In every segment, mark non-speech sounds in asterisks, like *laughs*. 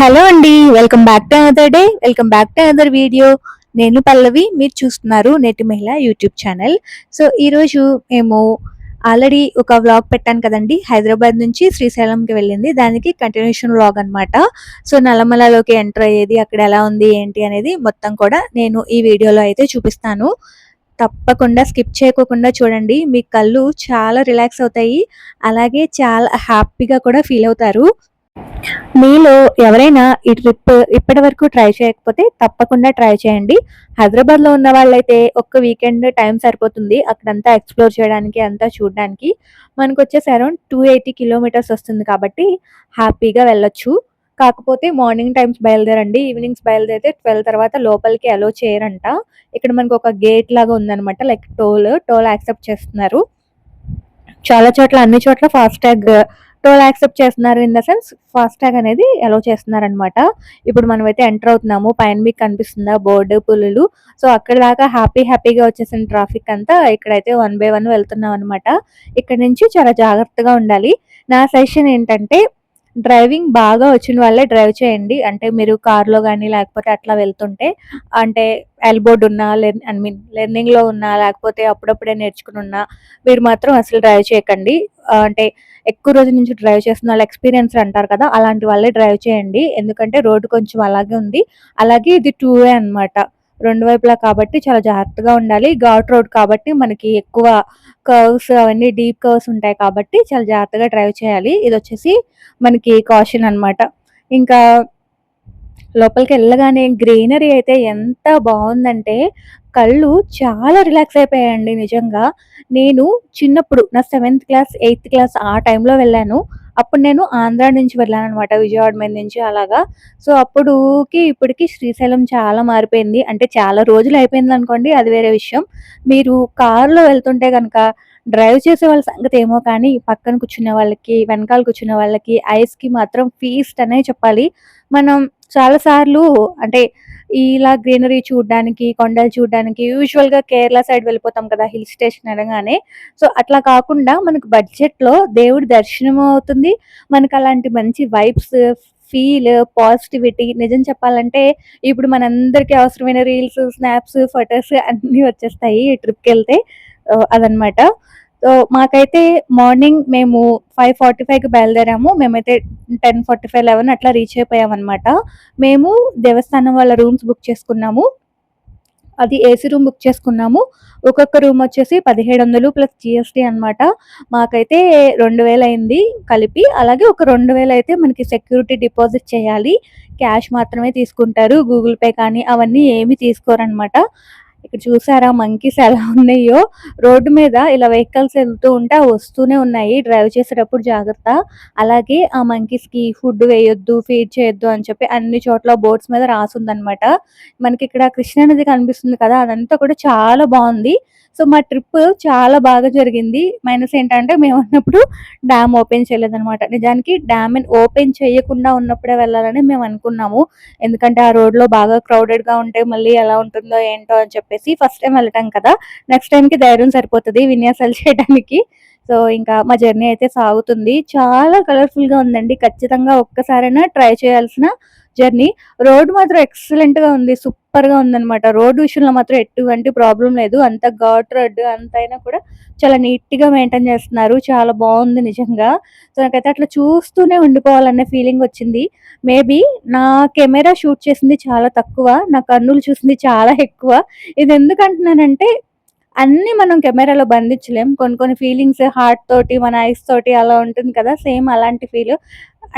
Hello అండి welcome back to another day welcome back to another video. నేను పల్లవి మీరు చూస్తున్నారు నేటి మహిళ యూట్యూబ్ ఛానల్. సో ఈరోజు మేము ఆల్రెడీ ఒక వ్లాగ్ పెట్టాను కదండి హైదరాబాద్ నుంచి శ్రీశైలంకి వెళ్ళింది. దానికి కంటిన్యూషన్ వ్లాగ్ అన్నమాట. సో నల్లమలలోకి ఎంటర్ అయ్యేది అక్కడ ఎలా ఉంది ఏంటి అనేది మొత్తం కూడా నేను ఈ వీడియోలో అయితే చూపిస్తాను. తప్పకుండా స్కిప్ చేయకోకుండా చూడండి మీ కళ్ళు చాలా రిలాక్స్ అవుతాయి. అలాగే చాలా హ్యాపీగా కూడా ఫీల్ అవుతారు. మీలో ఎవరైనా ఈ ట్రిప్ ఇప్పటి వరకు ట్రై చేయకపోతే తప్పకుండా ట్రై చేయండి. హైదరాబాద్లో ఉన్న వాళ్ళైతే ఒక్క వీకెండ్ టైం సరిపోతుంది. అక్కడంతా ఎక్స్ప్లోర్ చేయడానికి అంతా చూడడానికి. మనకు వచ్చేసి అరౌండ్ టూ ఎయిటీ కిలోమీటర్స్ వస్తుంది కాబట్టి హ్యాపీగా వెళ్ళొచ్చు. కాకపోతే మార్నింగ్ టైమ్స్ బయలుదేరండి. ఈవినింగ్స్ బయలుదేరితే ట్వెల్వ్ తర్వాత లోపలికి అలో చేయరంట. ఇక్కడ మనకు ఒక గేట్ లాగా ఉందనమాట లైక్ టోల్ టోల్ యాక్సెప్ట్ చేస్తున్నారు. చాలా చోట్ల అన్ని చోట్ల ఫాస్ట్ ట్యాగ్ టోల్ యాక్సెప్ట్ చేస్తున్నారు in the sense fast tag అనేది అలో చేస్తున్నారు అనమాట ఇప్పుడు మనమైతే ఎంటర్ అవుతున్నాము పైన మీకు కనిపిస్తుందా బోర్డు పులులు. సో అక్కడ దాకా హ్యాపీ హ్యాపీగా వచ్చేసిన ట్రాఫిక్ అంతా ఇక్కడైతే వన్ బై వన్ వెళ్తున్నాం అనమాట ఇక్కడ నుంచి చాలా జాగ్రత్తగా ఉండాలి. నా సజెషన్ ఏంటంటే డ్రైవింగ్ బాగా వచ్చిన వాళ్ళే డ్రైవ్ చేయండి. అంటే మీరు కార్లో కానీ లేకపోతే అట్లా వెళ్తుంటే అంటే ఎల్బోర్డ్ ఉన్నా లెర్న్ ఐ మీన్ లెర్నింగ్లో ఉన్నా లేకపోతే అప్పుడప్పుడే నేర్చుకుని ఉన్నా మీరు మాత్రం అసలు డ్రైవ్ చేయకండి. అంటే ఎక్కువ రోజుల నుంచి డ్రైవ్ చేస్తున్న వాళ్ళు ఎక్స్పీరియన్స్ అంటారు కదా అలాంటి వాళ్ళే డ్రైవ్ చేయండి. ఎందుకంటే రోడ్డు కొంచెం అలాగే ఉంది. అలాగే ఇది టూ వే అనమాట రెండు వైపులా కాబట్టి చాలా జాగ్రత్తగా ఉండాలి. ఘాట్ రోడ్ కాబట్టి మనకి ఎక్కువ కర్వ్స్ అవన్నీ డీప్ కర్వ్స్ ఉంటాయి కాబట్టి చాలా జాగ్రత్తగా డ్రైవ్ చేయాలి. ఇది వచ్చేసి మనకి కాషన్ అన్నమాట. ఇంకా లోపలికి వెళ్ళగానే గ్రీనరీ అయితే ఎంత బాగుందంటే కళ్ళు చాలా రిలాక్స్ అయిపోయాయండి నిజంగా. నేను చిన్నప్పుడు నా సెవెంత్ క్లాస్ ఎయిత్ క్లాస్ ఆ టైంలో వెళ్ళాను. అప్పుడు నేను ఆంధ్ర నుంచి వెళ్ళాను అనమాట విజయవాడ మీద నుంచి అలాగా. సో అప్పుడుకి ఇప్పటికి శ్రీశైలం చాలా మారిపోయింది. అంటే చాలా రోజులు అయిపోయింది అనుకోండి అది వేరే విషయం. మీరు కారులో వెళ్తుంటే కనుక డ్రైవ్ చేసే వాళ్ళ సంగతి ఏమో కానీ పక్కన కూర్చునే వాళ్ళకి వెనకాల కూర్చునే వాళ్ళకి ఐస్కి మాత్రం ఫీస్ట్ అనే చెప్పాలి. మనం చాలా సార్లు అంటే ఇలా గ్రీనరీ చూడడానికి కొండలు చూడడానికి యూజువల్గా కేరళ సైడ్ వెళ్ళిపోతాం కదా హిల్ స్టేషన్ అనగానే. సో అట్లా కాకుండా మనకు బడ్జెట్లో దేవుడి దర్శనం అవుతుంది. మనకు అలాంటి మంచి వైబ్స్ ఫీల్ పాజిటివిటీ నిజం చెప్పాలంటే ఇప్పుడు మనందరికీ అవసరమైన రీల్స్ స్నాప్స్ ఫొటోస్ అన్నీ వచ్చేస్తాయి ట్రిప్కి వెళ్తే. అదనమాట సో మాకైతే మార్నింగ్ మేము ఫైవ్ ఫార్టీ ఫైవ్కి బయలుదేరాము. మేమైతే టెన్ ఫార్టీ ఫైవ్ లెవెన్ అట్లా రీచ్ అయిపోయామన్నమాట. మేము దేవస్థానం వాళ్ళ రూమ్స్ బుక్ చేసుకున్నాము. అది ఏసీ రూమ్ బుక్ చేసుకున్నాము. ఒక్కొక్క రూమ్ వచ్చేసి పదిహేడు వందలు ప్లస్ జిఎస్టీ అనమాట మాకైతే రెండు వేలు అయింది కలిపి. అలాగే ఒక రెండు వేలు అయితే మనకి సెక్యూరిటీ డిపాజిట్ చేయాలి. క్యాష్ మాత్రమే తీసుకుంటారు. గూగుల్ పే కానీ అవన్నీ ఏమి తీసుకోరనమాట ఇక్కడ చూసారా మంకీస్ ఎలా ఉన్నాయో? రోడ్డు మీద ఇలా వెహికల్స్ వెళ్తూ ఉంటే వస్తూనే ఉన్నాయి. డ్రైవ్ చేసేటప్పుడు జాగ్రత్త. అలాగే ఆ మంకీస్కి కి ఫుడ్ వేయొద్దు ఫీడ్ చేయొద్దు అని చెప్పి అన్ని చోట్ల బోర్డ్స్ మీద రాసుందనమాట మనకి ఇక్కడ కృష్ణా నది కనిపిస్తుంది కదా అదంతా కూడా చాలా బాగుంది. సో మా ట్రిప్ చాలా బాగా జరిగింది. మైనస్ ఏంటంటే మేము ఉన్నప్పుడు డ్యామ్ ఓపెన్ చేయలేదన్నమాట. నిజానికి డ్యామ్ ఓపెన్ చేయకుండా ఉన్నప్పుడే వెళ్ళాలని మేము అనుకున్నాము. ఎందుకంటే ఆ రోడ్లో బాగా క్రౌడెడ్గా ఉంటే మళ్ళీ ఎలా ఉంటుందో ఏంటో అని చెప్పేసి ఫస్ట్ టైం వెళ్ళటం కదా. నెక్స్ట్ టైంకి ధైర్యం సరిపోతుంది విన్యాసాలు చేయడానికి. సో ఇంకా మా జర్నీ అయితే సాగుతుంది. చాలా కలర్ఫుల్గా ఉందండి. ఖచ్చితంగా ఒక్కసారైనా ట్రై చేయాల్సిన జర్నీ. రోడ్ మాత్రం ఎక్సలెంట్గా ఉంది సూపర్గా ఉందన్నమాట. రోడ్ విషయంలో మాత్రం ఎటువంటి ప్రాబ్లం లేదు. అంత ఘాట్ రోడ్ అంత అయినా కూడా చాలా నీట్గా మెయింటైన్ చేస్తున్నారు. చాలా బాగుంది నిజంగా. సో నాకైతే అట్లా చూస్తూనే ఉండిపోవాలనే ఫీలింగ్ వచ్చింది. మేబీ నా కెమెరా షూట్ చేసింది చాలా తక్కువ నా కన్నులు చూసింది చాలా ఎక్కువ. ఇది ఎందుకంటున్నానంటే అన్ని మనం కెమెరాలో బంధించలేం. కొన్ని కొన్ని ఫీలింగ్స్ హార్ట్ తోటి మన ఐస్ తోటి అలా ఉంటుంది కదా సేమ్ అలాంటి ఫీల్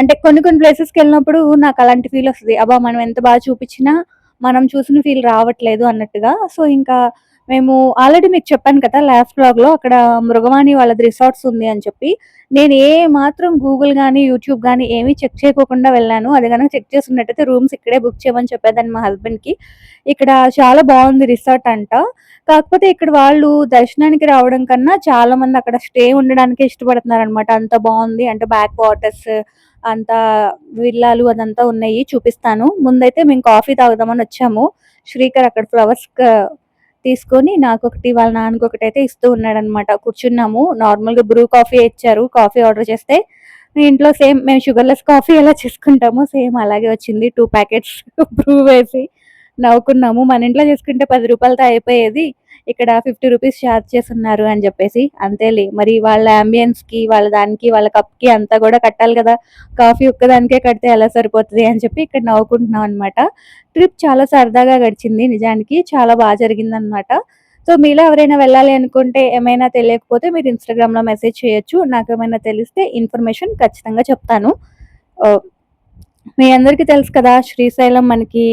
అంటే కొన్ని కొన్ని ప్లేసెస్కి వెళ్ళినప్పుడు నాకు అలాంటి ఫీల్ వస్తుంది. అబ్బా మనం ఎంత బాగా చూపించినా మనం చూసిన ఫీల్ రావట్లేదు అన్నట్టుగా. సో ఇంకా మేము ఆల్రెడీ మీకు చెప్పాను కదా లాస్ట్ బ్లాగ్లో అక్కడ మృగవాణి వాళ్ళది రిసార్ట్స్ ఉంది అని చెప్పి. నేను ఏ మాత్రం గూగుల్ కానీ యూట్యూబ్ కానీ ఏమీ చెక్ చేయకోకుండా వెళ్ళాను. అది కనుక చెక్ చేసినట్టయితే రూమ్స్ ఇక్కడే బుక్ చేయమని చెప్పేదాన్ని మా హస్బెండ్కి. ఇక్కడ చాలా బాగుంది రిసార్ట్ అంట. కాకపోతే ఇక్కడ వాళ్ళు దర్శనానికి రావడం కన్నా చాలా మంది అక్కడ స్టే ఉండడానికి ఇష్టపడుతున్నారు అనమాట అంత బాగుంది అంటే బ్యాక్ వాటర్స్ అంత విల్లాలు అదంతా ఉన్నాయి చూపిస్తాను. ముందైతే మేము కాఫీ తాగుదామని వచ్చాము. శ్రీకర్ అక్కడ ఫ్లవర్స్ తీసుకొని నాకు ఒకటి వాళ్ళ నాన్నకి ఒకటి అయితే ఇస్తూ ఉన్నాడు అనమాట కూర్చున్నాము. నార్మల్గా బ్రూ కాఫీ ఇచ్చారు. కాఫీ ఆర్డర్ చేస్తే ఇంట్లో సేమ్ మేము షుగర్లెస్ కాఫీ ఎలా చేసుకుంటామో సేమ్ అలాగే వచ్చింది. టూ ప్యాకెట్స్ *laughs* బ్రూ వేసి నవ్వుకున్నాము. మన ఇంట్లో చేసుకుంటే పది రూపాయలతో అయిపోయేది. ఇక్కడ ఫిఫ్టీ రూపీస్ ఛార్జ్ చేస్తున్నారు అని చెప్పేసి. అంతేలే మరి వాళ్ళ కి వాళ్ళ దానికి వాళ్ళ కప్కి అంతా కూడా కట్టాలి కదా. కాఫీ ఒక్కదానికే కడితే ఎలా సరిపోతుంది అని చెప్పి ఇక్కడ నవ్వుకుంటున్నాం అనమాట ట్రిప్ చాలా సరదాగా గడిచింది నిజానికి చాలా బాగా జరిగింది అనమాట సో మీలో ఎవరైనా వెళ్ళాలి అనుకుంటే ఏమైనా తెలియకపోతే మీరు ఇన్స్టాగ్రామ్లో మెసేజ్ చేయొచ్చు. నాకు ఏమైనా తెలిస్తే ఇన్ఫర్మేషన్ ఖచ్చితంగా చెప్తాను. మీ అందరికీ తెలుసు కదా శ్రీశైలం మనకి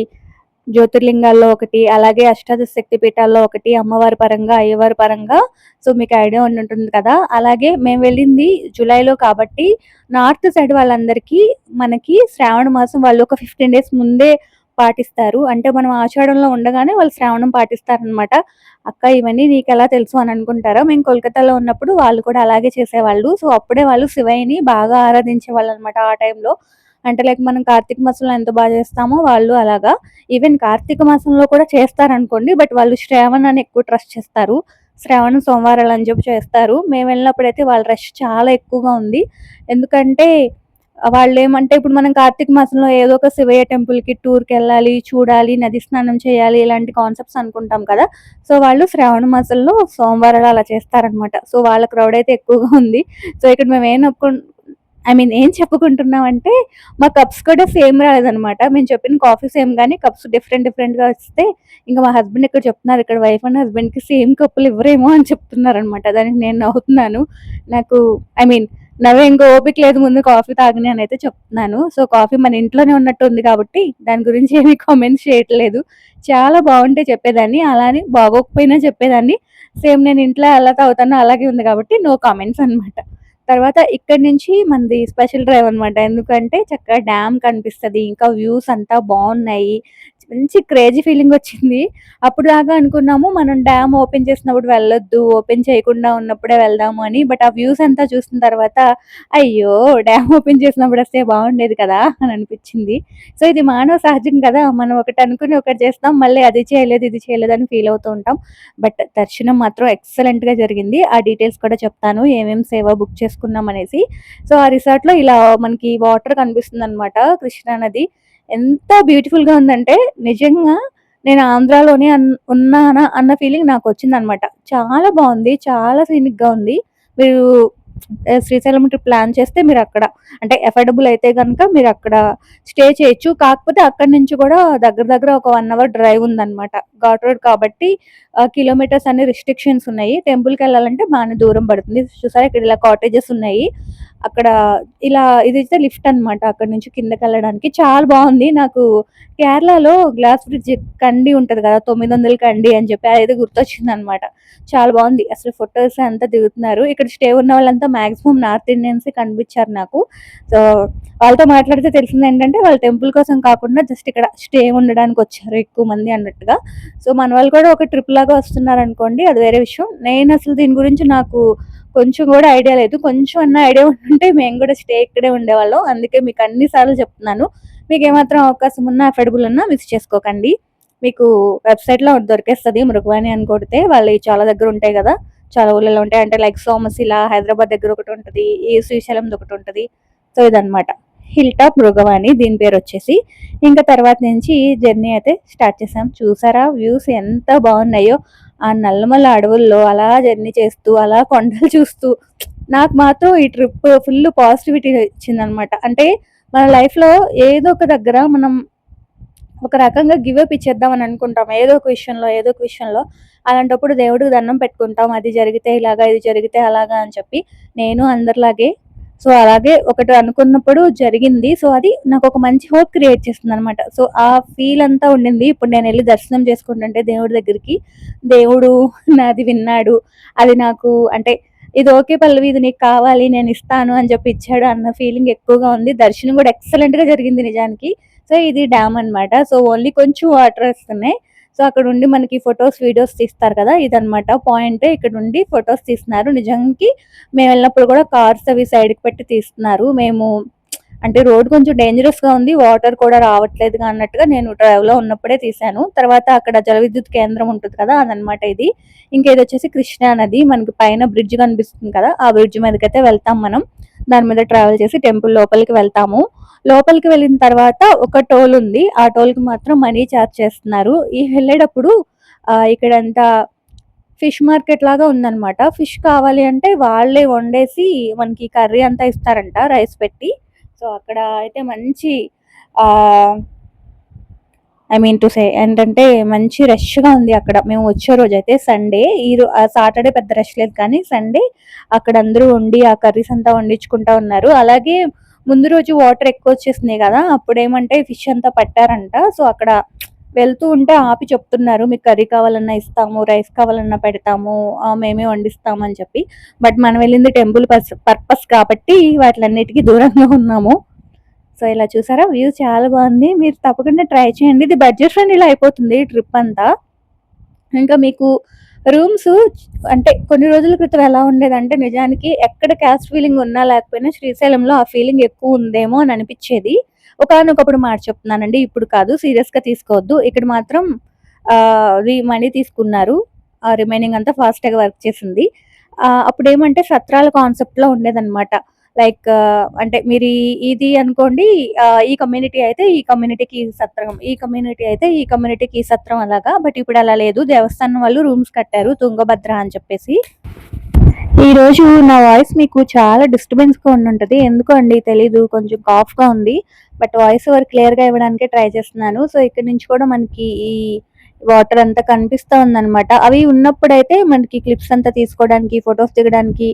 జ్యోతిర్లింగాల్లో ఒకటి అలాగే అష్టాదశ శక్తి పీఠాల్లో ఒకటి అమ్మవారి పరంగా అయ్యవారి పరంగా. సో మీకు ఐడియా ఉండి ఉంటుంది కదా. అలాగే మేము వెళ్ళింది జూలైలో కాబట్టి నార్త్ సైడ్ వాళ్ళందరికీ మనకి శ్రావణ మాసం వాళ్ళు ఒక ఫిఫ్టీన్ డేస్ ముందే పాటిస్తారు. అంటే మనం ఆషాఢంలో ఉండగానే వాళ్ళు శ్రావణం పాటిస్తారనమాట అక్క ఇవన్నీ నీకు ఎలా తెలుసు అని అనుకుంటారా? మేము కోల్కతాలో ఉన్నప్పుడు వాళ్ళు కూడా అలాగే చేసేవాళ్ళు. సో అప్పుడే వాళ్ళు శివయ్యని బాగా ఆరాధించే వాళ్ళు అనమాట ఆ టైంలో. అంటే లైక్ మనం కార్తీక మాసంలో ఎంత బాగా చేస్తామో వాళ్ళు అలాగా ఈవెన్ కార్తీక మాసంలో కూడా చేస్తారనుకోండి బట్ వాళ్ళు శ్రావణ్ అని ఎక్కువ ట్రస్ట్ చేస్తారు. శ్రావణ సోమవారాలు అని చెప్పి చేస్తారు. మేము వెళ్ళినప్పుడైతే వాళ్ళ రష్ చాలా ఎక్కువగా ఉంది. ఎందుకంటే వాళ్ళు ఏమంటే ఇప్పుడు మనం కార్తీక మాసంలో ఏదో ఒక శివయ్య టెంపుల్కి టూర్కి వెళ్ళాలి చూడాలి నది స్నానం చేయాలి ఇలాంటి కాన్సెప్ట్స్ అనుకుంటాం కదా. సో వాళ్ళు శ్రావణ మాసంలో సోమవారాలు అలా చేస్తారనమాట సో వాళ్ళ క్రౌడ్ అయితే ఎక్కువగా ఉంది. సో ఇక్కడ మేము ఏం ఐ మీన్ ఏం చెప్పుకుంటున్నాం అంటే మా కప్స్ కూడా సేమ్ రాలేదనమాట మేము చెప్పిన కాఫీ సేమ్ కానీ కప్స్ డిఫరెంట్ డిఫరెంట్గా వస్తే ఇంకా మా హస్బెండ్ ఇక్కడ చెప్తున్నారు ఇక్కడ వైఫ్ అండ్ హస్బెండ్కి సేమ్ కప్పులు ఇవ్వరేమో అని చెప్తున్నారు అనమాట దానికి నేను నవ్వుతున్నాను. నాకు ఐ మీన్ నవ్వే ఇంకో ఓపిక లేదు ముందు కాఫీ తాగని అని అయితే చెప్తున్నాను. సో కాఫీ మన ఇంట్లోనే ఉన్నట్టు ఉంది కాబట్టి దాని గురించి ఏమీ కామెంట్స్ చేయట్లేదు. చాలా బాగుంటే చెప్పేదాన్ని అలానే బాగోకపోయినా చెప్పేదాన్ని. సేమ్ నేను ఇంట్లో ఎలా తాగుతానో అలాగే ఉంది కాబట్టి నో కామెంట్స్ అనమాట తర్వాత ఇక్కడ నుంచి మనది స్పెషల్ డ్రైవ్ అనమాట ఎందుకంటే చక్కగా డ్యామ్ కనిపిస్తుంది ఇంకా వ్యూస్ అంతా బాగున్నాయి. మంచి క్రేజీ ఫీలింగ్ వచ్చింది. అప్పుడు దాకా అనుకున్నాము మనం డ్యామ్ ఓపెన్ చేసినప్పుడు వెళ్ళొద్దు ఓపెన్ చేయకుండా ఉన్నప్పుడే వెళ్దాము అని. బట్ ఆ వ్యూస్ అంతా చూసిన తర్వాత అయ్యో డ్యామ్ ఓపెన్ చేసినప్పుడు వస్తే బాగుండేది కదా అని అనిపించింది. సో ఇది మానవ సహజం కదా మనం ఒకటి అనుకుని ఒకటి చేస్తాం మళ్ళీ అది చేయలేదు ఇది చేయలేదు అని ఫీల్ అవుతూ ఉంటాం. బట్ దర్శనం మాత్రం ఎక్సలెంట్గా జరిగింది. ఆ డీటెయిల్స్ కూడా చెప్తాను ఏమేమి సేవ బుక్ చేసుకున్నాం అనేసి. సో ఆ రిసార్ట్లో ఇలా మనకి వాటర్ కనిపిస్తుంది అనమాట కృష్ణా నది. ఎంత బ్యూటిఫుల్గా ఉందంటే నిజంగా నేను ఆంధ్రాలోనే ఉన్నానా అన్న ఫీలింగ్ నాకు వచ్చిందనమాట చాలా బాగుంది చాలా సీనిక్గా ఉంది. మీరు శ్రీశైలం ట్రిప్ ప్లాన్ చేస్తే మీరు అక్కడ అంటే ఎఫర్డబుల్ అయితే కనుక మీరు అక్కడ స్టే చేయొచ్చు. కాకపోతే అక్కడి నుంచి కూడా దగ్గర దగ్గర ఒక వన్ అవర్ డ్రైవ్ ఉందన్నమాట. ఘాట్ రోడ్ కాబట్టి కిలోమీటర్స్ అన్ని రిస్ట్రిక్షన్స్ ఉన్నాయి. టెంపుల్కి వెళ్ళాలంటే బాగానే దూరం పడుతుంది. చూసారా ఇక్కడ ఇలా కాటేజెస్ ఉన్నాయి. అక్కడ ఇలా ఇది అయితే లిఫ్ట్ అనమాట అక్కడ నుంచి కిందకి వెళ్ళడానికి. చాలా బాగుంది. నాకు కేరళలో గ్లాస్ బ్రిడ్జ్ కండి ఉంటుంది కదా తొమ్మిది వందల కండి అని చెప్పి అదైతే గుర్తొచ్చింది అనమాట చాలా బాగుంది. అసలు ఫొటోస్ అంతా దిగుతున్నారు. ఇక్కడ స్టే ఉన్న వాళ్ళంతా మాక్సిమం నార్త్ ఇండియన్స్ కనిపించారు నాకు. సో వాళ్ళతో మాట్లాడితే తెలిసింది ఏంటంటే వాళ్ళ టెంపుల్ కోసం కాకుండా జస్ట్ ఇక్కడ స్టే ఉండడానికి వచ్చారు ఎక్కువ మంది అన్నట్టుగా. సో మన వాళ్ళు కూడా ఒక ట్రిప్ లాగా వస్తున్నారు అనుకోండి అది వేరే విషయం. నేను అసలు దీని గురించి నాకు కొంచెం కూడా ఐడియా లేదు. కొంచెం అన్న ఐడియా ఉంటే మేము కూడా స్టే ఇక్కడే ఉండేవాళ్ళం. అందుకే మీకు అన్నిసార్లు చెప్తున్నాను. మీకు ఏమాత్రం అవకాశం ఉన్నా అఫోర్డబుల్ ఉన్నా మిస్ చేసుకోకండి. మీకు వెబ్సైట్లో దొరికేస్తుంది మృగవాణి అని కొడితే వాళ్ళు చాలా దగ్గర ఉంటాయి కదా. చాలా ఊళ్ళలో ఉంటాయి. అంటే లైక్ సోమశిల హైదరాబాద్ దగ్గర ఒకటి ఉంటుంది. ఏ శ్రీశైలం ఒకటి ఉంటుంది. సో ఇదనమాట హిల్ టాప్ మృగవాణి దీని పేరు వచ్చేసి. ఇంకా తర్వాత నుంచి జర్నీ అయితే స్టార్ట్ చేసాం. చూసారా? వ్యూస్ ఎంత బాగున్నాయో. ఆ నల్లమల అడవుల్లో అలా జర్నీ చేస్తూ అలా కొండలు చూస్తూ నాకు మాత్రం ఈ ట్రిప్ ఫుల్ పాజిటివిటీ ఇచ్చిందనమాట అంటే మన లైఫ్లో ఏదో ఒక దగ్గర మనం ఒక రకంగా గివప్ ఇచ్చేద్దాం అని అనుకుంటాం. ఏదో ఒక విషయంలో ఏదో ఒక విషయంలో అలాంటప్పుడు దేవుడికి దండం పెట్టుకుంటాం. అది జరిగితే ఇలాగా ఇది జరిగితే అలాగా అని చెప్పి నేను అందరిలాగే సో అలాగే ఒకటి అనుకున్నప్పుడు జరిగింది. సో అది నాకు ఒక మంచి హోప్ క్రియేట్ చేస్తుంది అనమాట సో ఆ ఫీల్ అంతా ఉండింది. ఇప్పుడు నేను వెళ్ళి దర్శనం చేసుకుంటుంటే దేవుడి దగ్గరికి దేవుడు నాది విన్నాడు. అది నాకు అంటే ఇది ఓకే పల్లవి ఇది నీకు కావాలి నేను ఇస్తాను అని చెప్పి ఇచ్చాడు అన్న ఫీలింగ్ ఎక్కువగా ఉంది. దర్శనం కూడా ఎక్సలెంట్గా జరిగింది నిజానికి. సో ఇది డ్యామ్ అనమాట సో ఓన్లీ కొంచెం వాటర్ వస్తున్నాయి. సో అక్కడ ఉండి మనకి ఫొటోస్ వీడియోస్ తీస్తారు కదా ఇదనమాట పాయింట్. ఇక్కడ ఉండి ఫొటోస్ తీస్తున్నారు. నిజానికి మేము వెళ్ళినప్పుడు కూడా కార్స్ అవి సైడ్కి పెట్టి తీస్తున్నారు. మేము అంటే రోడ్ కొంచెం డేంజరస్గా ఉంది వాటర్ కూడా రావట్లేదు అన్నట్టుగా నేను డ్రైవ్లో ఉన్నప్పుడే తీసాను తర్వాత అక్కడ జల విద్యుత్ కేంద్రం ఉంటుంది కదా అదనమాట ఇది. ఇంకా ఇది వచ్చేసి కృష్ణా నది మనకి పైన బ్రిడ్జ్ కనిపిస్తుంది కదా ఆ బ్రిడ్జ్ మీదకైతే వెళ్తాం మనం. దాని మీద ట్రావెల్ చేసి టెంపుల్ లోపలికి వెళ్తాము. లోపలికి వెళ్ళిన తర్వాత ఒక టోల్ ఉంది. ఆ టోల్కి మాత్రం మనీ ఛార్జ్ చేస్తున్నారు. ఈ వెళ్ళేటప్పుడు ఇక్కడంతా ఫిష్ మార్కెట్ లాగా ఉందన్నమాట. ఫిష్ కావాలి అంటే వాళ్ళే వండేసి మనకి కర్రీ అంతా ఇస్తారంట రైస్ పెట్టి. సో అక్కడ అయితే మంచి ఐ మీన్ టు సే ఏంటంటే మంచి రష్గా ఉంది అక్కడ. మేము వచ్చే రోజు అయితే సండే ఈ సాటర్డే పెద్ద రష్ లేదు కానీ సండే అక్కడ అందరూ వండి ఆ కర్రీస్ అంతా వండించుకుంటా ఉన్నారు. అలాగే ముందు రోజు వాటర్ ఎక్కువ వచ్చేసినాయి కదా అప్పుడు ఏమంటే ఫిష్ అంతా పట్టారంట. సో అక్కడ వెళ్తూ ఉంటే ఆపి చెప్తున్నారు మీకు కర్రీ కావాలన్నా ఇస్తాము రైస్ కావాలన్నా పెడతాము మేమే వండిస్తాము అని చెప్పి. బట్ మనం వెళ్ళింది టెంపుల్ పర్పస్ కాబట్టి వాటిలన్నిటికీ దూరంగా ఉన్నాము. సో ఇలా చూసారా? వ్యూ చాలా బాగుంది. మీరు తప్పకుండా ట్రై చేయండి. ఇది బడ్జెట్ ఫ్రెండ్లీ అయిపోతుంది ట్రిప్ అంతా. ఇంకా మీకు రూమ్స్ అంటే కొన్ని రోజుల క్రితం ఎలా ఉండేదంటే నిజానికి ఎక్కడ క్యాస్ట్ ఫీలింగ్ ఉన్నా లేకపోయినా శ్రీశైలంలో ఆ ఫీలింగ్ ఎక్కువ ఉందేమో అని అనిపించేది. ఒకనొకప్పుడు మాట చెప్తున్నానండి. ఇప్పుడు కాదు. సీరియస్గా తీసుకోవద్దు. ఇక్కడ మాత్రం మనీ తీసుకున్నారు. రిమైనింగ్ అంతా ఫాస్ట్గా వర్క్ చేసింది. అప్పుడు ఏమంటే సత్రాల కాన్సెప్ట్లో ఉండేదన్నమాట. లైక్ అంటే మీరు ఇది అనుకోండి ఈ కమ్యూనిటీ అయితే ఈ కమ్యూనిటీకి సత్రం ఈ కమ్యూనిటీ అయితే ఈ కమ్యూనిటీకి సత్రం అలాగా బట్ ఇప్పుడు అలా లేదు. దేవస్థానం వాళ్ళు రూమ్స్ కట్టారు తుంగభద్ర అని చెప్పేసి. ఈ రోజు నా వాయిస్ మీకు చాలా డిస్టర్బెన్స్గా ఉండుంటుంది. ఎందుకు అండి తెలీదు కొంచెం కాఫ్గా ఉంది. బట్ వాయిస్ ఓవర్ క్లియర్గా ఇవ్వడానికి ట్రై చేస్తున్నాను. సో ఇక్కడ నుంచి కూడా మనకి ఈ వాటర్ అంతా కనిపిస్తూ ఉందన్నమాట. అవి ఉన్నప్పుడైతే మనకి క్లిప్స్ అంతా తీసుకోవడానికి ఫొటోస్ దిగడానికి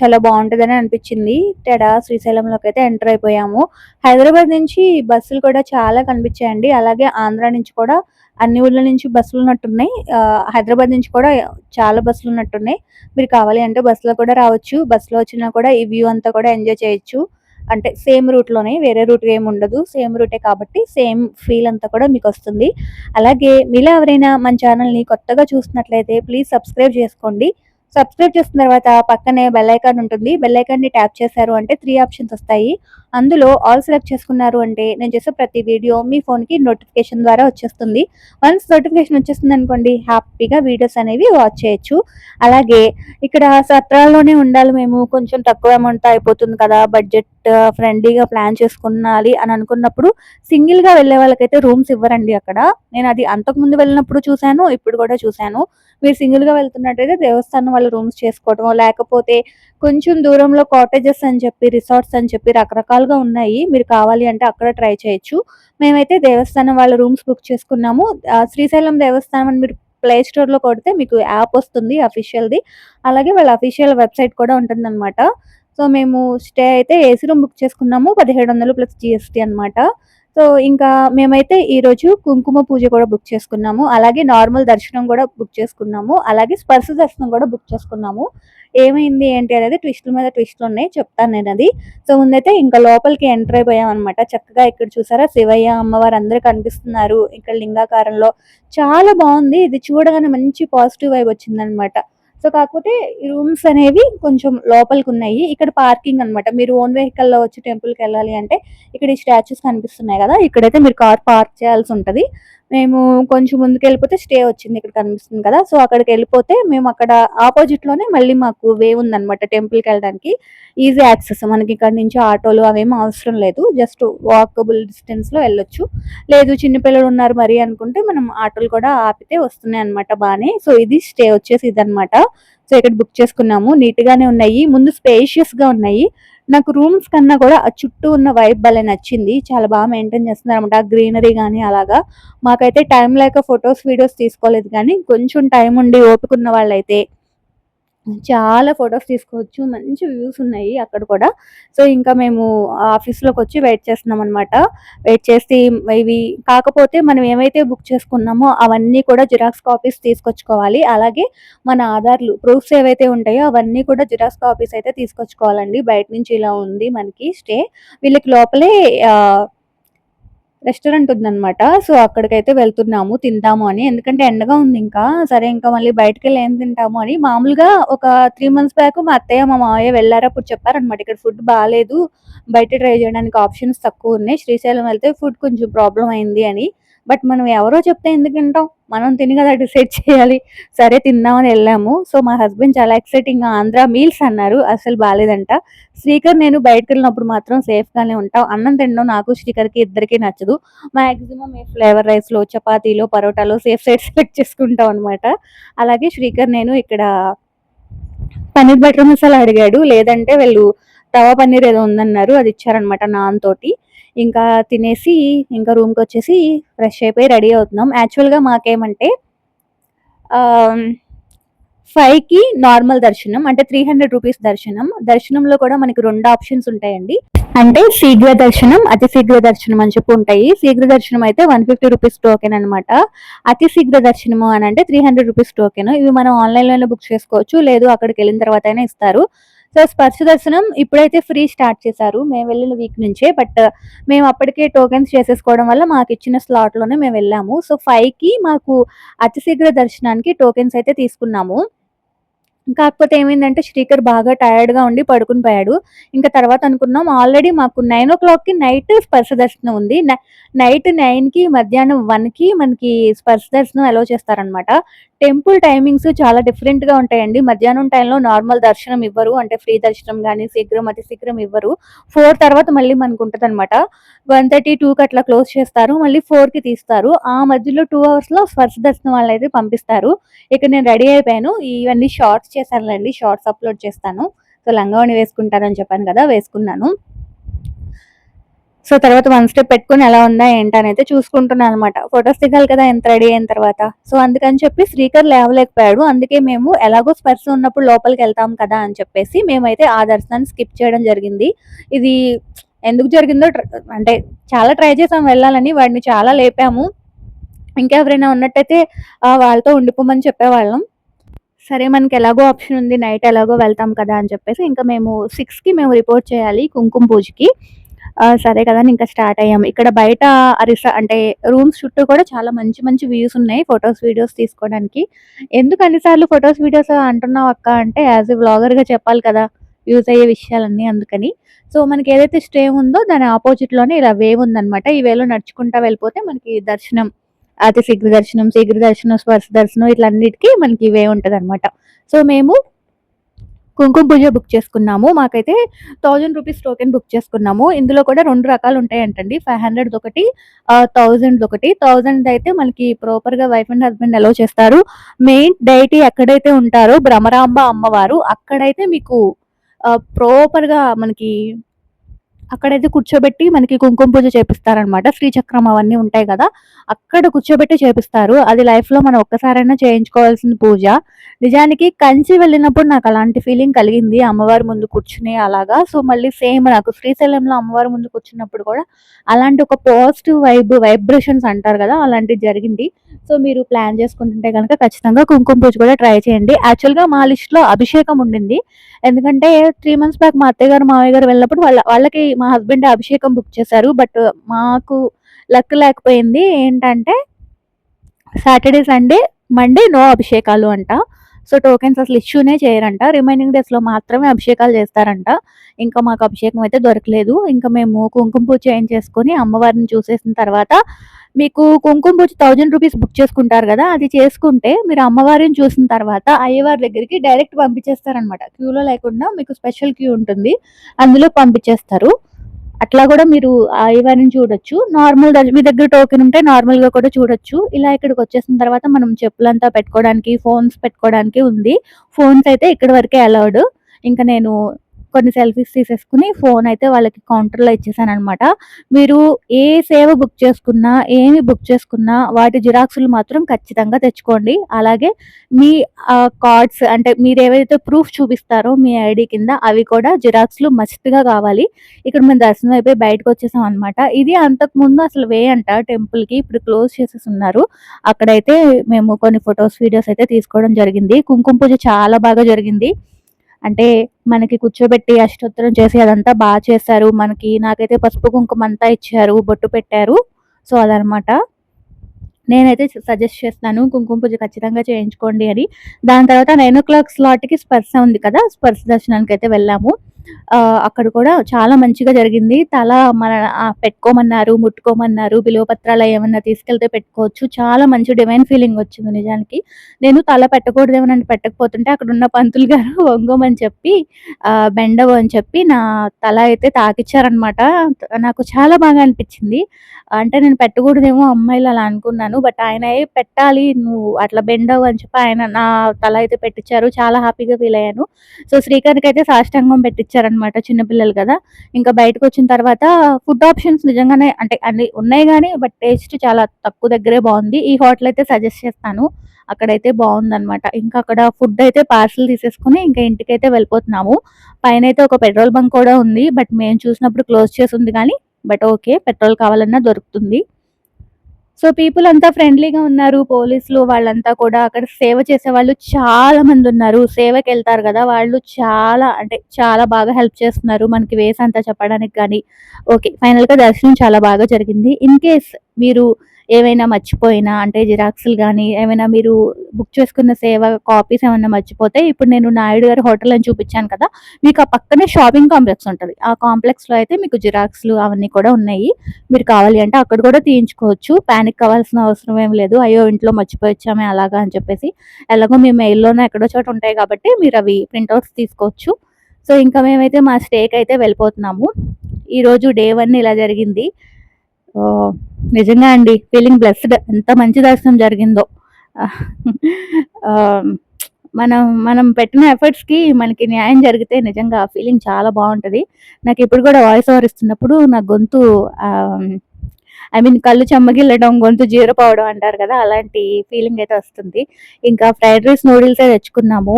చాలా బాగుంటుందని అనిపించింది. టెడా శ్రీశైలంలోకి అయితే ఎంటర్ అయిపోయాము. హైదరాబాద్ నుంచి బస్సులు కూడా చాలా కనిపించాయండి. అలాగే ఆంధ్ర నుంచి కూడా అన్ని ఊళ్ళ నుంచి బస్సులు ఉన్నట్టున్నాయి. హైదరాబాద్ నుంచి కూడా చాలా బస్సులు ఉన్నట్టున్నాయి. మీరు కావాలి అంటే బస్సులో కూడా రావచ్చు. బస్సులో వచ్చినా కూడా ఈ వ్యూ అంతా కూడా ఎంజాయ్ చేయొచ్చు. అంటే సేమ్ రూట్లోనే వేరే రూట్ ఏమి ఉండదు. సేమ్ రూటే కాబట్టి సేమ్ ఫీల్ అంతా కూడా మీకు వస్తుంది అలాగే మీలో ఎవరైనా మన ఛానల్ని కొత్తగా చూసినట్లయితే ప్లీజ్ సబ్స్క్రైబ్ చేసుకోండి. సబ్స్క్రైబ్ చేసిన తర్వాత పక్కనే బెల్ ఐకాన్ ఉంటుంది. బెల్ ట్యాప్ చేశారు అంటే త్రీ ఆప్షన్స్ వస్తాయి. అందులో ఆల్ సెలెక్ట్ చేసుకున్నారు అంటే నేను చేసే ప్రతి వీడియో మీ ఫోన్కి నోటిఫికేషన్ ద్వారా వచ్చేస్తుంది. వన్స్ నోటిఫికేషన్ వచ్చేస్తుంది అనుకోండి హ్యాపీగా వీడియోస్ అనేవి వాచ్ చేయొచ్చు. అలాగే ఇక్కడ సత్రాల్లోనే ఉండాలి మేము కొంచెం తక్కువ అమౌంట్ అయిపోతుంది కదా బడ్జెట్ ఫ్రెండ్లీగా ప్లాన్ చేసుకున్నాలి అని అనుకున్నప్పుడు సింగిల్గా వెళ్ళే వాళ్ళకైతే రూమ్స్ ఇవ్వరండి అక్కడ. నేను అది అంతకుముందు వెళ్ళినప్పుడు చూశాను ఇప్పుడు కూడా చూశాను. మీరు సింగిల్గా వెళ్తున్నట్టయితే దేవస్థానం వాళ్ళు రూమ్స్ చేసుకోవటం లేకపోతే కొంచెం దూరంలో కాటేజెస్ అని చెప్పి రిసార్ట్స్ అని చెప్పి రకరకాల రకాలుగా ఉన్నాయి. మీరు కావాలి అంటే అక్కడ ట్రై చేయొచ్చు. మేమైతే దేవస్థానం వాళ్ళ రూమ్స్ బుక్ చేసుకున్నాము. శ్రీశైలం దేవస్థానం అని మీరు ప్లే స్టోర్లో కొడితే మీకు యాప్ వస్తుంది అఫీషియల్ది. అలాగే వాళ్ళ అఫీషియల్ వెబ్సైట్ కూడా ఉంటుందన్నమాట. సో మేము స్టే అయితే ఏసీ రూమ్ బుక్ చేసుకున్నాము. పదిహేడు వందలు ప్లస్ జిఎస్టీ అనమాట సో ఇంకా మేమైతే ఈరోజు కుంకుమ పూజ కూడా బుక్ చేసుకున్నాము. అలాగే నార్మల్ దర్శనం కూడా బుక్ చేసుకున్నాము. అలాగే స్పర్శ దర్శనం కూడా బుక్ చేసుకున్నాము. ఏమైంది ఏంటి అనేది ట్విస్టుల మీద ట్విస్టులు ఉన్నాయి చెప్తాను నేను అది. సో ముందైతే ఇంకా లోపలికి ఎంటర్ అయిపోయాం అనమాట చక్కగా ఇక్కడ చూసారా శివయ్య అమ్మవారు అందరూ కనిపిస్తున్నారు. ఇక్కడ లింగాకారంలో చాలా బాగుంది. ఇది చూడగానే మంచి పాజిటివ్ వైబ్ వచ్చిందనమాట సో కాకపోతే రూమ్స్ అనేవి కొంచెం లోపలికి ఉన్నాయి ఇక్కడ పార్కింగ్ అనమాట మీరు ఓన్ వెహికల్లో వచ్చి టెంపుల్కి వెళ్ళాలి అంటే ఇక్కడ ఈ స్టాచ్యూస్ కనిపిస్తున్నాయి కదా ఇక్కడైతే మీరు కార్ పార్క్ చేయాల్సి ఉంటుంది. మేము కొంచెం ముందుకు వెళ్ళిపోతే స్టే వచ్చింది ఇక్కడ కనిపిస్తుంది కదా. సో అక్కడికి వెళ్ళిపోతే మేము అక్కడ ఆపోజిట్లోనే మళ్ళీ మాకు వే ఉందన్నమాట టెంపుల్కి వెళ్ళడానికి. ఈజీ యాక్సెస్ మనకి ఇక్కడ నుంచి ఆటోలు అవేమి అవసరం లేదు. జస్ట్ వాకబుల్ డిస్టెన్స్లో వెళ్ళొచ్చు. లేదు చిన్నపిల్లలు ఉన్నారు మరి అనుకుంటే మనం ఆటోలు కూడా ఆపితే వస్తున్నాయి అనమాట బాగానే. సో ఇది స్టే వచ్చేసి ఇదనమాట సో ఇక్కడ బుక్ చేసుకున్నాము. నీట్ గానే ఉన్నాయి. ముందు స్పేషియస్గా ఉన్నాయి. నాకు రూమ్స్ కన్నా కూడా ఆ చుట్టూ ఉన్న వైబ్ భలే నచ్చింది. చాలా బాగా మెయింటైన్ చేస్తున్నారు అనమాట గ్రీనరీ కానీ అలాగా. మాకైతే టైం లేక ఫొటోస్ వీడియోస్ తీసుకోలేదు కానీ కొంచెం టైం ఉండి ఓపిక ఉన్న వాళ్ళైతే చాలా ఫొటోస్ తీసుకోవచ్చు. మంచి వ్యూస్ ఉన్నాయి అక్కడ కూడా. సో ఇంకా మేము ఆఫీస్లోకి వచ్చి వెయిట్ చేస్తున్నాం అనమాట వెయిట్ చేసి ఇవి కాకపోతే మనం ఏమైతే బుక్ చేసుకున్నామో అవన్నీ కూడా జిరాక్స్ కాపీస్ తీసుకొచ్చుకోవాలి. అలాగే మన ఆధార్లు ప్రూఫ్స్ ఏవైతే ఉంటాయో అవన్నీ కూడా జిరాక్స్ కాపీస్ అయితే తీసుకొచ్చుకోవాలండి. బయట నుంచి ఇలా ఉంది మనకి స్టే వీళ్ళకి లోపలే రెస్టారెంట్ ఉందన్నమాట. సో అక్కడికైతే వెళ్తున్నాము తింటాము అని. ఎందుకంటే ఎండగా ఉంది ఇంకా. సరే ఇంకా మళ్ళీ బయటకు వెళ్ళి ఏం తింటాము అని. మామూలుగా ఒక త్రీ మంత్స్ బ్యాక్ మా అత్తయ్య మా మావయ్య వెళ్ళారు అప్పుడు చెప్పారనమాట ఇక్కడ ఫుడ్ బాగాలేదు బయట ట్రై చేయడానికి ఆప్షన్స్ తక్కువ ఉన్నాయి. శ్రీశైలం వెళ్తే ఫుడ్ కొంచెం ప్రాబ్లం అయింది అని. బట్ మనం ఎవరో చెప్తే ఎందుకు వింటాం? మనం తిని కదా డిసైడ్ చేయాలి. సరే తిందామని వెళ్ళాము. సో మా హస్బెండ్ చాలా ఎక్సైటింగ్ ఆంధ్ర మీల్స్ అన్నారు. అసలు బాగాలేదంట శ్రీకర్ నేను బయటకు వెళ్ళినప్పుడు మాత్రం సేఫ్గానే ఉంటాం. అన్నం తినడం నాకు శ్రీకర్కి ఇద్దరికి నచ్చదు. మాక్సిమం ఈ ఫ్లేవర్ రైస్లో చపాతీలో పరోటాలో సేఫ్ సైడ్ సెలెక్ట్ చేసుకుంటాం అనమాట అలాగే శ్రీకర్ నేను ఇక్కడ పన్నీర్ బటర్ మసాలా అడిగాడు. లేదంటే వీళ్ళు తవా పన్నీర్ ఏదో ఉందన్నారు అది ఇచ్చారనమాట నాన్ తోటి. ఇంకా తినేసి ఇంకా రూమ్కి వచ్చేసి ఫ్రెష్ అయిపోయి రెడీ అవుతున్నాం. యాక్చువల్గా మాకేమంటే ఫైవ్కి నార్మల్ దర్శనం అంటే త్రీ హండ్రెడ్ రూపీస్ దర్శనం. దర్శనంలో కూడా మనకి రెండు ఆప్షన్స్ ఉంటాయండి. అంటే శీఘ్ర దర్శనం అతి శీఘ్ర దర్శనం అని చెప్పి ఉంటాయి. శీఘ్ర దర్శనం అయితే వన్ ఫిఫ్టీ రూపీస్ టోకెన్ అనమాట అతి శీఘ్ర దర్శనము అని అంటే త్రీ హండ్రెడ్ రూపీస్ టోకెన్ ఇవి మనం ఆన్లైన్లోనే బుక్ చేసుకోవచ్చు లేదు అక్కడికి వెళ్ళిన తర్వాత అయినా ఇస్తారు. సో స్పర్శ దర్శనం ఇప్పుడైతే ఫ్రీ స్టార్ట్ చేశారు. మేము వెళ్ళిన వీక్ నుంచే బట్ uh, మేము అప్పటికే టోకెన్స్ చేసేసుకోవడం వల్ల మాకు ఇచ్చిన స్లాట్లోనే మేము వెళ్ళాము. సో ఫైవ్కి మాకు అతి శీఘ్ర దర్శనానికి టోకెన్స్ అయితే తీసుకున్నాము. కాకపోతే ఏమైందంటే శ్రీకర్ బాగా టైర్డ్గా ఉండి పడుకుని పోయాడు. ఇంకా తర్వాత అనుకున్నాం ఆల్రెడీ మాకు నైన్ ఓ క్లాక్కి నైట్ స్పర్శ దర్శనం ఉంది. నైట్ నైన్కి మధ్యాహ్నం వన్కి మనకి స్పర్శ దర్శనం అలో చేస్తారనమాట టెంపుల్ టైమింగ్స్ చాలా డిఫరెంట్గా ఉంటాయండి. మధ్యాహ్నం టైంలో నార్మల్ దర్శనం ఇవ్వరు అంటే ఫ్రీ దర్శనం కానీ శీఘ్రం అతి శీఘ్రం ఇవ్వరు. ఫోర్ తర్వాత మళ్ళీ మనకు ఉంటుంది అనమాట వన్ థర్టీ టూకి అట్లా క్లోజ్ చేస్తారు మళ్ళీ ఫోర్కి తీస్తారు. ఆ మధ్యలో టూ అవర్స్లో స్పర్శ దర్శనం వాళ్ళు అయితే పంపిస్తారు. ఇక నేను రెడీ అయిపోయాను. ఇవన్నీ షార్ట్స్ చేశానులేండి షార్ట్స్ అప్లోడ్ చేస్తాను. సో లంగావణి వేసుకుంటానని చెప్పాను కదా వేసుకున్నాను. సో తర్వాత వన్ స్టెప్ పెట్టుకుని ఎలా ఉందా ఏంటనైతే అయితే చూసుకుంటున్నాను అనమాట. ఫొటోస్ దిగాలి కదా ఎంత రెడీ అయిన తర్వాత. సో అందుకని చెప్పి శ్రీకర్ లేవలేకపోయాడు. అందుకే మేము ఎలాగో స్పర్శ ఉన్నప్పుడు లోపలికి వెళ్తాం కదా అని చెప్పేసి మేమైతే ఆ దర్శనాన్ని స్కిప్ చేయడం జరిగింది. ఇది ఎందుకు జరిగిందో అంటే చాలా ట్రై చేసాం వెళ్ళాలని వాడిని చాలా లేపాము. ఇంకెవరైనా ఉన్నట్టయితే వాళ్ళతో ఉండిపోమని చెప్పేవాళ్ళం. సరే మనకి ఎలాగో ఆప్షన్ ఉంది నైట్ ఎలాగో వెళ్తాం కదా అని చెప్పేసి ఇంకా మేము సిక్స్కి మేము రిపోర్ట్ చేయాలి కుంకుమ పూజకి. సరే కదా ఇంకా స్టార్ట్ అయ్యాము ఇక్కడ బయట అరిస అంటే రూమ్స్ చుట్టూ కూడా చాలా మంచి మంచి వ్యూస్ ఉన్నాయి ఫొటోస్ వీడియోస్ తీసుకోవడానికి. ఎందుకు అన్నిసార్లు ఫొటోస్ వీడియోస్ అంటున్నావు అక్క అంటే యాజ్ ఎ గా చెప్పాలి కదా యూజ్ అయ్యే విషయాలన్నీ అందుకని. సో మనకి ఏదైతే స్టే ఉందో దాని ఆపోజిట్లోనే ఇలా వేవ్ ఉందనమాట ఈ వేలో నడుచుకుంటా వెళ్ళిపోతే మనకి దర్శనం అతి శీఘ్ర దర్శనం శీఘ్ర దర్శనం స్పర్శ దర్శనం ఇట్లన్నిటికీ మనకి వే ఉంటుంది అనమాట సో మేము కుంకుమ పూజ బుక్ చేసుకున్నాము. మాకైతే థౌజండ్ రూపీస్ టోకెన్ బుక్ చేసుకున్నాము. ఇందులో కూడా రెండు రకాలు ఉంటాయంటండి ఫైవ్ హండ్రెడ్ ఒకటి థౌజండ్ ఒకటి. థౌజండ్ అయితే మనకి ప్రాపర్గా వైఫ్ అండ్ హస్బెండ్ అలో చేస్తారు. మెయిన్ డైటీ ఎక్కడైతే ఉంటారో భ్రమరాంబ అమ్మవారు అక్కడైతే మీకు ప్రాపర్గా మనకి అక్కడైతే కూర్చోబెట్టి మనకి కుంకుమ పూజ చేపిస్తారనమాట శ్రీచక్రం అవన్నీ ఉంటాయి కదా అక్కడ కూర్చోబెట్టి చేపిస్తారు. అది లైఫ్లో మనం ఒక్కసారైనా చేయించుకోవాల్సిన పూజ. నిజానికి కంచి వెళ్ళినప్పుడు నాకు అలాంటి ఫీలింగ్ కలిగింది. అమ్మవారి ముందు కూర్చుని అలాగా. సో మళ్ళీ సేమ్ నాకు శ్రీశైలంలో అమ్మవారి ముందు కూర్చున్నప్పుడు కూడా అలాంటి ఒక పాజిటివ్ వైబ్ వైబ్రేషన్స్ అంటారు కదా అలాంటివి జరిగింది. సో మీరు ప్లాన్ చేసుకుంటుంటే కనుక ఖచ్చితంగా కుంకుమ పూజ కూడా ట్రై చేయండి. యాక్చువల్గా మా లిస్ట్లో అభిషేకం ఉండింది. ఎందుకంటే త్రీ మంత్స్ బ్యాక్ మా అత్తయ్య గారు మావయ్య గారు వెళ్ళినప్పుడు వాళ్ళ వాళ్ళకి మా హస్బెండ్ అభిషేకం బుక్ చేశారు బట్ మాకు లక్ లేకపోయింది. ఏంటంటే సాటర్డే సండే మండే నో అభిషేకాలు అంట. సో టోకెన్స్ అసలు ఇష్యూనే చేయరంట. రిమైనింగ్ డేస్లో మాత్రమే అభిషేకాలు చేస్తారంట. ఇంకా మాకు అభిషేకం అయితే దొరకలేదు. ఇంకా మేము కుంకుమ పూజ చేసుకొని అమ్మవారిని చూసేసిన తర్వాత మీకు కుంకుమ పూజ థౌజండ్ రూపీస్ బుక్ చేసుకుంటారు కదా అది చేసుకుంటే మీరు అమ్మవారిని చూసిన తర్వాత అయ్యవారి దగ్గరికి డైరెక్ట్ పంపించేస్తారనమాట క్యూలో లేకుండా మీకు స్పెషల్ క్యూ ఉంటుంది. అందులో పంపించేస్తారు. అట్లా కూడా మీరు అయ్యవారిని చూడొచ్చు. నార్మల్ మీ దగ్గర టోకెన్ ఉంటే నార్మల్గా కూడా చూడొచ్చు. ఇలా ఇక్కడికి వచ్చేసిన తర్వాత మనం చెప్పులంతా పెట్టుకోవడానికి ఫోన్స్ పెట్టుకోవడానికి ఉంది. ఫోన్స్ అయితే ఇక్కడ వరకే అలౌడ్ ఇంకా నేను కొన్ని సెల్ఫీస్ తీసేసుకుని ఫోన్ అయితే వాళ్ళకి కౌంటర్లో ఇచ్చేసాను అనమాట మీరు ఏ సేవ బుక్ చేసుకున్నా ఏమి బుక్ చేసుకున్నా వాటి జిరాక్సులు మాత్రం ఖచ్చితంగా తెచ్చుకోండి. అలాగే మీ కార్డ్స్ అంటే మీరు ఏవైతే ప్రూఫ్ చూపిస్తారో మీ ఐడి కింద అవి కూడా జిరాక్స్లు మస్ట్గా కావాలి. ఇక్కడ మేము దర్శనం అయిపోయి బయటకు వచ్చేసాం అనమాట ఇది అంతకు ముందు అసలు వే అంట టెంపుల్కి ఇప్పుడు క్లోజ్ చేసేసి ఉన్నారు అక్కడైతే మేము కొన్ని ఫొటోస్ వీడియోస్ అయితే తీసుకోవడం జరిగింది. కుంకుమ పూజ చాలా బాగా జరిగింది. అంటే మనకి కూర్చోబెట్టి అష్టోత్తరం చేసి అదంతా బాగా చేశారు. మనకి నాకైతే పసుపు కుంకుమ అంతా ఇచ్చారు బొట్టు పెట్టారు. సో అదనమాట నేనైతే సజెస్ట్ చేస్తాను కుంకుమ పూజ ఖచ్చితంగా చేయించుకోండి అని. దాని తర్వాత నైన్ ఓ క్లాక్ స్లాట్కి స్పర్శ ఉంది కదా స్పర్శ దర్శనానికి అయితే వెళ్ళాము. అక్కడ కూడా చాలా మంచిగా జరిగింది. తల మన పెట్టుకోమన్నారు, ముట్టుకోమన్నారు. బిల్వపత్రాలు ఏమన్నా తీసుకెళ్తే పెట్టుకోవచ్చు. చాలా మంచి డివైన్ ఫీలింగ్ వచ్చింది నిజానికి. నేను తల పెట్టకూడదు పెట్టకూడదేమోనని పెట్టకపోతుంటే అక్కడ ఉన్న పంతులు గారు *laughs* వంగోమని చెప్పి బెండవు అని చెప్పి నా తల అయితే తాకిచ్చారనమాట. నాకు చాలా బాగా అనిపించింది అంటే నేను పెట్టకూడదేమో అమ్మాయిలు అలా అనుకున్నాను. బట్ ఆయన పెట్టాలి నువ్వు అట్లా బెండవు" అని చెప్పి ఆయన నా తల అయితే పెట్టిచ్చారు. చాలా హ్యాపీగా ఫీల్ అయ్యాను. సో, శ్రీకర్‌కైతే సాష్టాంగం పెట్టించారు చిన్న చిన్నపిల్లలు కదా! ఇంకా బయటకు వచ్చిన తర్వాత ఫుడ్ ఆప్షన్స్ నిజంగానే అంటే అన్ని ఉన్నాయి కానీ బట్ టేస్ట్ చాలా తక్కువ దగ్గరే బాగుంది ఈ హోటల్ అయితే సజెస్ట్ చేస్తాను. అక్కడైతే బాగుందనమాట ఇంకా అక్కడ ఫుడ్ అయితే పార్సెల్ తీసేసుకొని ఇంకా ఇంటికైతే వెళ్ళిపోతున్నాము. అయితే ఒక పెట్రోల్ బంక్ కూడా ఉంది. బట్ మేము చూసినప్పుడు క్లోజ్ చేసి ఉంది కానీ బట్ ఓకే. పెట్రోల్ కావాలన్నా దొరుకుతుంది. సో, పీపుల్ అంతా ఫ్రెండ్లీగా ఉన్నారు. పోలీసులు వాళ్ళంతా కూడా అక్కడ సేవ చేసే వాళ్ళు చాలా మంది ఉన్నారు సేవకి వెళ్తారు కదా వాళ్ళు చాలా అంటే చాలా బాగా హెల్ప్ చేస్తున్నారు. మనకి వేస్ అంతా చెప్పడానికి కానీ ఓకే. ఫైనల్‌గా దర్శనం చాలా బాగా జరిగింది. ఇన్ కేస్ మీరు ఏవైనా మర్చిపోయినా అంటే జిరాక్స్‌లు కానీ ఏమైనా మీరు బుక్ చేసుకున్న సేవ కాపీస్ ఏమైనా మర్చిపోతే ఇప్పుడు నేను నాయుడు గారి హోటల్ అని చూపించాను కదా! మీకు ఆ పక్కనే షాపింగ్ కాంప్లెక్స్ ఉంటుంది ఆ కాంప్లెక్స్‌లో అయితే మీకు జిరాక్స్‌లు అవన్నీ కూడా ఉన్నాయి. మీరు కావాలి అంటే అక్కడ కూడా తీయించుకోవచ్చు. ప్యానిక్ అవ్వాల్సిన అవసరం ఏం లేదు. అయ్యో! ఇంట్లో మర్చిపోయొచ్చామే అలాగా అని చెప్పేసి. ఎలాగో మీ మెయిల్‌లోనే ఎక్కడో చోట ఉంటాయి కాబట్టి మీరు అవి ప్రింట్అవుట్స్ తీసుకోవచ్చు. సో, ఇంకా మేమైతే మా స్టేకి అయితే వెళ్ళిపోతున్నాము. ఈరోజు డే వన్ ఇలా జరిగింది. నిజంగా అండి. ఫీలింగ్ బ్లెస్డ్ ఎంత మంచి దర్శనం జరిగిందో. మనం మనం పెట్టిన ఎఫర్ట్స్‌కి మనకి న్యాయం జరిగితే నిజంగా ఆ ఫీలింగ్ చాలా బాగుంటది నాకు ఇప్పుడు కూడా వాయిస్ ఓవర్ ఇస్తున్నప్పుడు నా గొంతు ఐ మీన్ కళ్ళు చెమ్మగిల్లడం, గొంతు జీరపోవడం అంటారు కదా! అలాంటి ఫీలింగ్ అయితే వస్తుంది. ఇంకా ఫ్రైడ్ రైస్, నూడిల్సే తెచ్చుకున్నాము.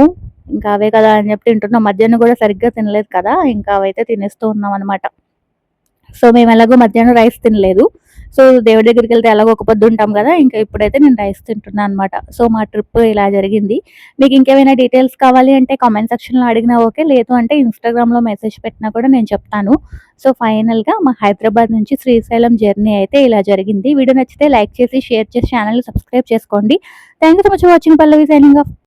ఇంకా అవే కదా అని చెప్పి తింటున్నాం. మధ్యాహ్నం కూడా సరిగ్గా తినలేదు కదా! ఇంకా అవైతే తినేస్తూ ఉన్నాం అనమాట సో, మేము ఎలాగో మధ్యాహ్నం రైస్ తినలేదు. సో, దేవుడి దగ్గరికి వెళ్తే ఎలాగో ఒక పొద్దు ఉంటాం కదా ఇంకా ఇప్పుడైతే నేను రైస్ తింటున్నా అనమాట. సో, మా ట్రిప్ ఇలా జరిగింది. మీకు ఇంకేమైనా డీటెయిల్స్ కావాలి అంటే కామెంట్ సెక్షన్‌లో అడిగినా ఓకే. లేదు అంటే ఇన్‌స్టాగ్రామ్‌లో మెసేజ్ పెట్టినా కూడా నేను చెప్తాను. సో, ఫైనల్‌గా మా హైదరాబాద్ నుంచి శ్రీశైలం జర్నీ అయితే ఇలా జరిగింది. వీడియో నచ్చితే లైక్ చేసి, షేర్ చేసి ఛానల్ సబ్స్క్రైబ్ చేసుకోండి. Thank you so much for watching Pallavi signing off.